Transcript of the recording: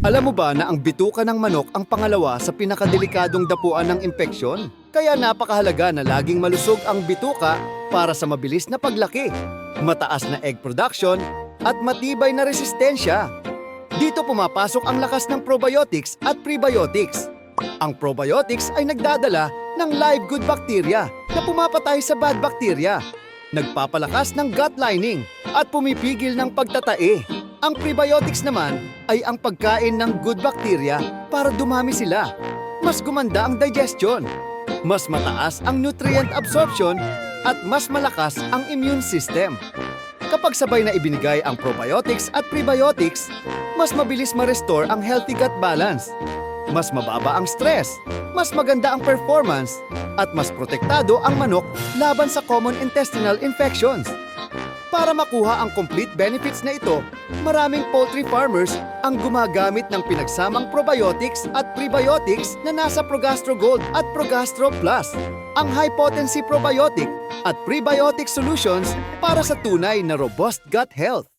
Alam mo ba na ang bituka ng manok ang pangalawa sa pinakadelikadong dapuan ng impeksyon? Kaya napakahalaga na laging malusog ang bituka para sa mabilis na paglaki, mataas na egg production, at matibay na resistensya. Dito pumapasok ang lakas ng probiotics at prebiotics. Ang probiotics ay nagdadala ng live good bacteria na pumapatay sa bad bacteria, nagpapalakas ng gut lining at pumipigil ng pagtatae. Ang prebiotics naman ay ang pagkain ng good bacteria para dumami sila. Mas gumanda ang digestion, mas mataas ang nutrient absorption at mas malakas ang immune system. Kapag sabay na ibinigay ang probiotics at prebiotics, mas mabilis ma-restore ang healthy gut balance. Mas mababa ang stress, mas maganda ang performance, at mas protektado ang manok laban sa common intestinal infections. Para makuha ang complete benefits na ito, maraming poultry farmers ang gumagamit ng pinagsamang probiotics at prebiotics na nasa Progastro Gold at Progastro Plus, ang high-potency probiotic at prebiotic solutions para sa tunay na robust gut health.